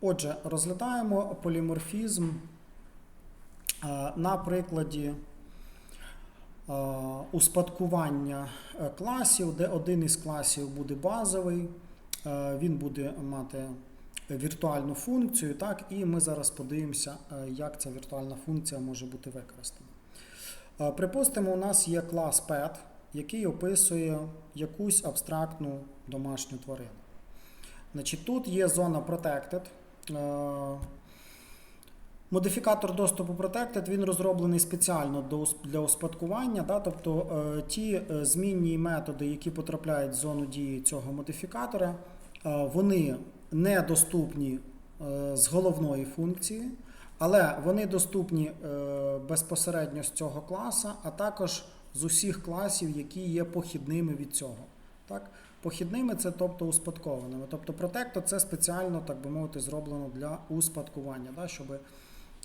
Отже, розглядаємо поліморфізм е, на прикладі е, успадкування е, класів, де один із класів буде базовий, він буде мати віртуальну функцію, так, і ми зараз подивимося, як ця віртуальна функція може бути використана. Припустимо, у нас є клас pet, який описує якусь абстрактну домашню тварину. Значить, тут є зона Protected. Е, Модифікатор доступу Protected він розроблений спеціально для успадкування. Да? Тобто е, ті е, змінні методи, які потрапляють в зону дії цього модифікатора, вони недоступні з головної функції, але вони доступні безпосередньо з цього класа, а також з усіх класів, які є похідними від цього. Так? Похідними це тобто успадкованими. Тобто Protector це спеціально, так би мовити, зроблено для успадкування, да? щоб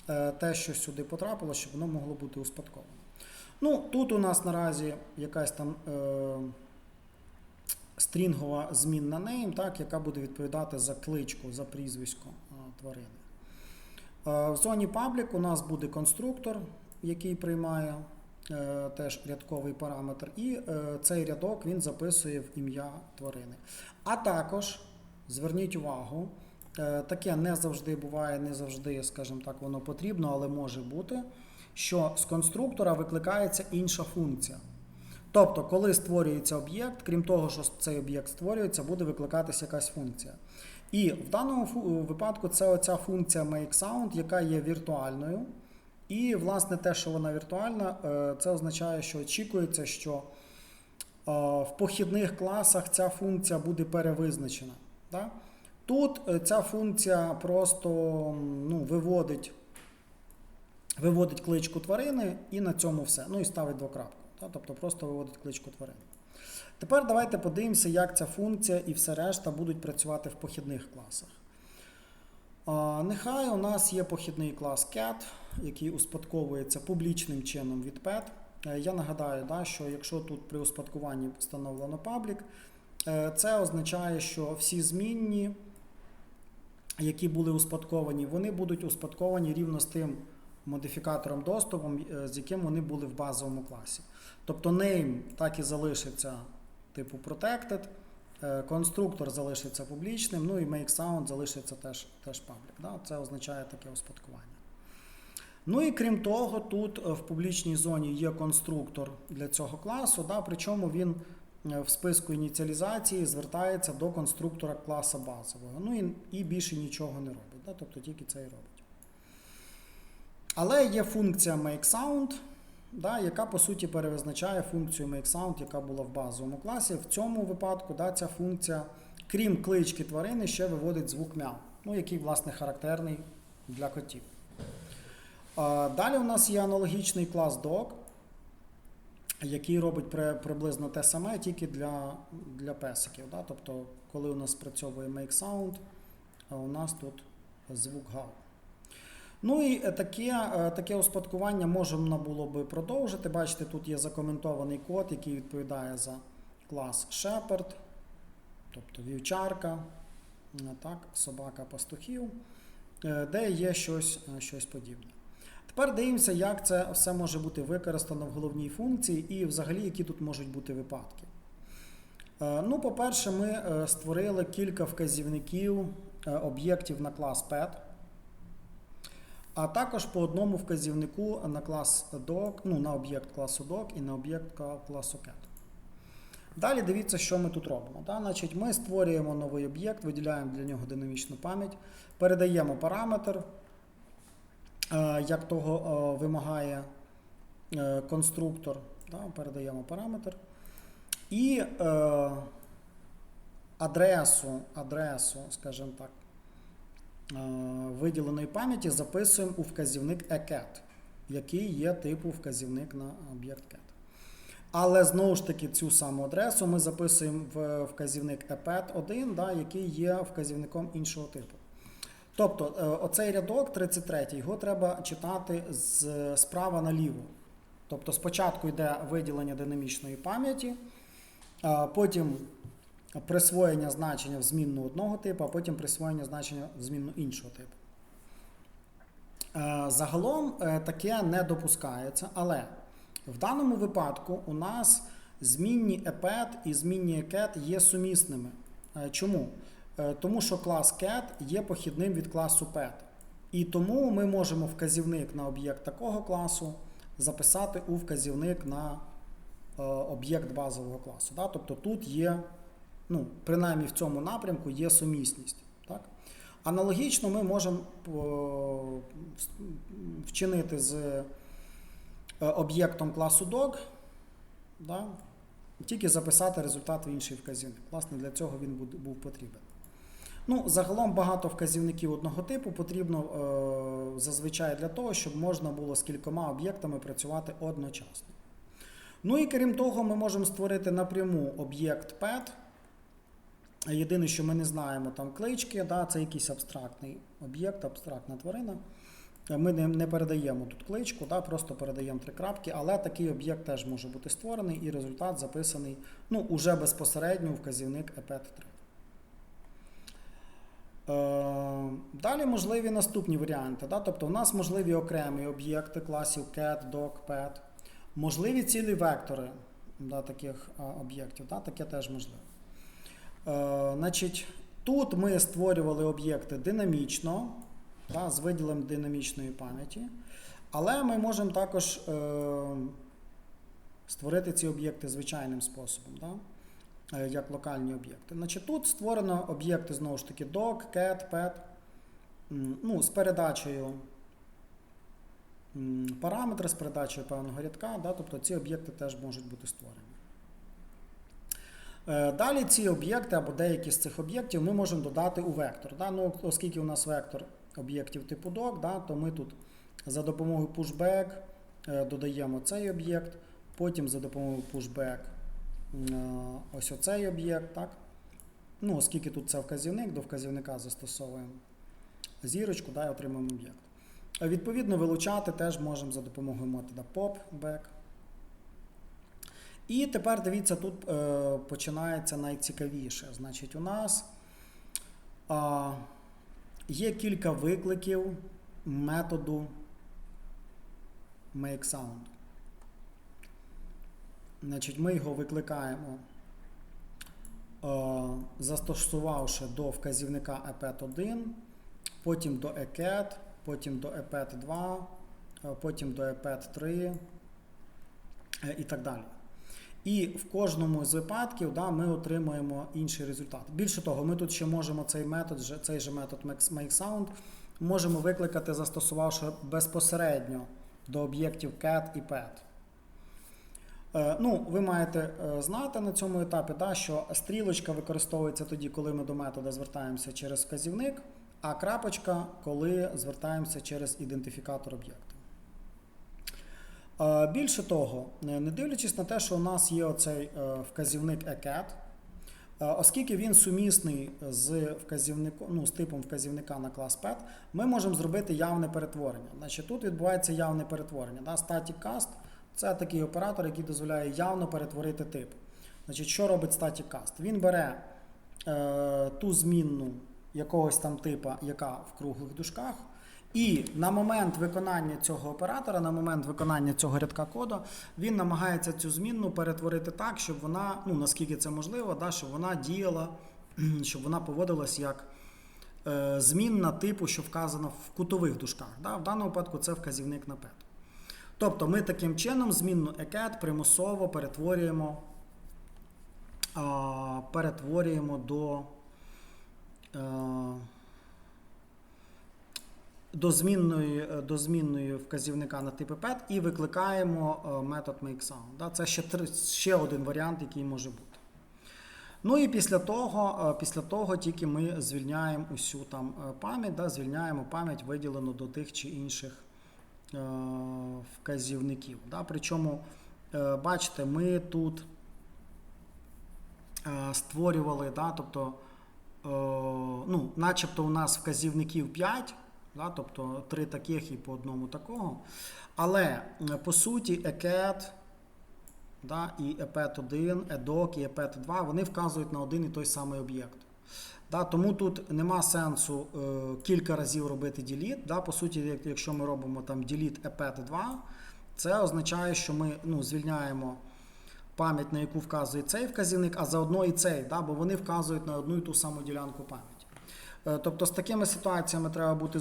е, те, що сюди потрапило, щоб воно могло бути успадковане. Ну, тут у нас наразі якась там е, стрінгова змінна name, так, яка буде відповідати за кличку, за прізвисько е, тварини. Е, в зоні public у нас буде конструктор, який приймає теж рядковий параметр, і е, цей рядок він записує в ім'я тварини. А також зверніть увагу, е, таке не завжди буває, не завжди, скажімо так, воно потрібно, але може бути, що з конструктора викликається інша функція. Тобто, коли створюється об'єкт, крім того, що цей об'єкт створюється, буде викликатися якась функція. І в даному випадку це оця функція MakeSound, яка є віртуальною. І, власне, те, що вона віртуальна, е, це означає, що очікується, що е, в похідних класах ця функція буде перевизначена. Тут е, ця функція просто ну, виводить, виводить кличку тварини і на цьому все. Ну і ставить двокрапку. Да? Тобто просто виводить кличку тварини. Тепер давайте подивимося, як ця функція і все решта будуть працювати в похідних класах. Нехай у нас є похідний клас cat, який успадковується публічним чином від pet. Е, Я нагадаю, да, що якщо тут при успадкуванні встановлено public, е, це означає, що всі змінні, які були успадковані, вони будуть успадковані рівно з тим модифікатором доступом, е, з яким вони були в базовому класі. Тобто name так і залишиться типу protected, конструктор залишиться публічним, ну і makeSound залишиться теж, теж public. Да? Це означає таке успадкування. Ну і крім того, тут е, в публічній зоні є конструктор для цього класу, да? причому він е, в списку ініціалізації звертається до конструктора класа базового. Ну і, і більше нічого не робить, да? тобто тільки це і робить. Але є функція makeSound, да, яка по суті перевизначає функцію makeSound, яка була в базовому класі. В цьому випадку да, ця функція, крім клички тварини, ще виводить звук мяу, ну, який, власне, характерний для котів. Далі у нас є аналогічний клас dog, який робить при- приблизно те саме, тільки для, для песиків. Да? Тобто, коли у нас спрацьовує makeSound, а у нас тут звук гав. Ну і е, таке, е, таке успадкування можна було би продовжити. Бачите, тут є закоментований код, який відповідає за клас Shepherd, тобто вівчарка, так, собака пастухів, е, де є щось, щось подібне. Тепер дивимося, як це все може бути використано в головній функції і взагалі, які тут можуть бути випадки. Ну, по-перше, ми створили кілька вказівників об'єктів на клас pet а також по одному вказівнику на клас doc, ну, на об'єкт класу doc і на об'єкт класу cat. Далі дивіться, що ми тут робимо. Да? Значить, ми створюємо новий об'єкт, виділяємо для нього динамічну пам'ять, передаємо параметр, е, як того е, вимагає е, конструктор. Да? Передаємо параметр. І адресу, адресу, скажімо так, виділеної пам'яті записуємо у вказівник ecat, який є типу вказівник на об'єкт cat. Але знову ж таки цю саму адресу ми записуємо в вказівник epet1, да, який є вказівником іншого типу. Тобто е, оцей рядок 33, його треба читати з справа наліво. Тобто спочатку йде виділення динамічної пам'яті, потім присвоєння значення в змінну одного типу, а потім присвоєння значення в змінну іншого типу. Е, Загалом е, таке не допускається, але в даному випадку у нас змінні епет і змінні екет є сумісними. Е, Чому? Тому що клас cat є похідним від класу pet. І тому ми можемо вказівник на об'єкт такого класу записати у вказівник на об'єкт базового класу. Тобто тут є, ну, принаймні в цьому напрямку є сумісність. Так? Аналогічно ми можемо вчинити з е, об'єктом класу dog, да? тільки записати результат в інший вказівник. Власне, для цього він був потрібен. Ну, загалом багато вказівників одного типу потрібно е, зазвичай для того, щоб можна було з кількома об'єктами працювати одночасно. Ну і крім того, ми можемо створити напряму об'єкт pet. Єдине, що ми не знаємо там клички, да, це якийсь абстрактний об'єкт, абстрактна тварина. Е, Ми не, не передаємо тут кличку, да, просто передаємо три крапки, але такий об'єкт теж може бути створений і результат записаний ну, уже безпосередньо у вказівник epet 3. Е, Далі можливі наступні варіанти. Да? Тобто, у нас можливі окремі об'єкти класів cat, dog, pet, можливі цілі вектори да, таких об'єктів. Да? Таке теж можливо. Е, значить, тут ми створювали об'єкти динамічно, да, з виділом динамічної пам'яті, але ми можемо також е, створити ці об'єкти звичайним способом. Да? е, як локальні об'єкти. Значить, тут створено об'єкти знову ж таки dog, cat, pet, ну, з передачею м, параметра, з передачею певного рядка, да, тобто ці об'єкти теж можуть бути створені. Е, Далі ці об'єкти або деякі з цих об'єктів ми можемо додати у вектор. Да? Ну, оскільки у нас вектор об'єктів типу doc, да, то ми тут за допомогою pushback е, додаємо цей об'єкт, потім за допомогою pushback е, ось оцей об'єкт. Так? Ну, оскільки тут це вказівник, до вказівника застосовуємо зірочку да, і отримуємо об'єкт. Відповідно, вилучати теж можемо за допомогою метода popback. І тепер дивіться, тут е, починається найцікавіше. Значить, у нас є кілька викликів методу makeSound. Значить, ми його викликаємо, е, застосувавши до вказівника epet1, потім до eket, потім до epet2, е, потім до epet3 е, і так далі. І в кожному з випадків да, ми отримуємо інший результат. Більше того, ми тут ще можемо цей метод, цей же метод makeSound можемо викликати, застосувавши безпосередньо до об'єктів cat і pet. Е, Ну, ви маєте е, знати на цьому етапі, да, що стрілочка використовується тоді, коли ми до метода звертаємося через вказівник, а крапочка, коли звертаємося через ідентифікатор об'єкту. Е, Більше того, е, не дивлячись на те, що у нас є оцей е, вказівник ecat, оскільки він сумісний з вказівником, ну, з типом вказівника на клас pet, ми можемо зробити явне перетворення. Значить, тут відбувається явне перетворення. Да? Static cast – це такий оператор, який дозволяє явно перетворити тип. Значить, що робить static cast? Він бере е, ту змінну якогось там типа, яка в круглих дужках, і на момент виконання цього оператора, на момент виконання цього рядка коду, він намагається цю змінну перетворити так, щоб вона, ну наскільки це можливо, да, щоб вона діяла, щоб вона поводилась як е, змінна типу, що вказано в кутових дужках. Да? В даному випадку це вказівник на пет. Тобто ми таким чином змінну eket примусово перетворюємо, а, перетворюємо до. е, до змінної, е, до змінної вказівника на типи PET і викликаємо е, метод makeSound. Це ще, ще один варіант, який може бути. Ну і після того, е, після того тільки ми звільняємо усю там пам'ять, да? звільняємо пам'ять, виділену до тих чи інших вказівників. Да? Причому, бачите, ми тут створювали, да? тобто, ну, начебто у нас вказівників 5, да? тобто три таких і по одному такого. Але е, по суті, eket да, і EPET1, EDOC, і EPET2, вони вказують на один і той самий об'єкт. Да, тому тут нема сенсу е, кілька разів робити delete. Да, по суті, якщо ми робимо там delete EPET2, це означає, що ми ну, звільняємо пам'ять, на яку вказує цей вказівник, а заодно і цей, да, бо вони вказують на одну і ту саму ділянку пам'яті. Е, Тобто з такими ситуаціями треба бути,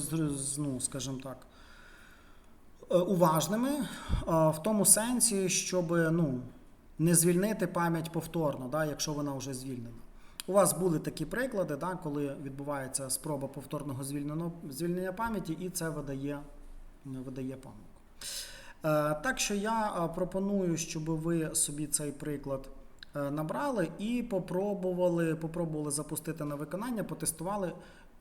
ну, скажімо так, е, уважними е, в тому сенсі, щоб ну, не звільнити пам'ять повторно, да, якщо вона вже звільнена. У вас були такі приклади, да, коли відбувається спроба повторного звільнення пам'яті, і це видає, видає. Е, Так що я пропоную, щоб ви собі цей приклад набрали і попробували, попробували запустити на виконання, потестували,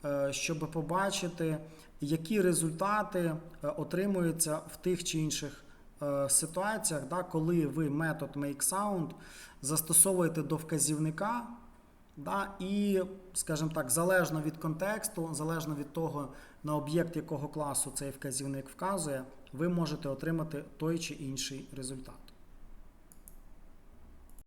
е, щоб побачити, які результати е, отримуються в тих чи інших е, ситуаціях, да, коли ви метод MakeSound застосовуєте до вказівника. Да, і, скажімо так, залежно від контексту, залежно від того, на об'єкт якого класу цей вказівник вказує, ви можете отримати той чи інший результат.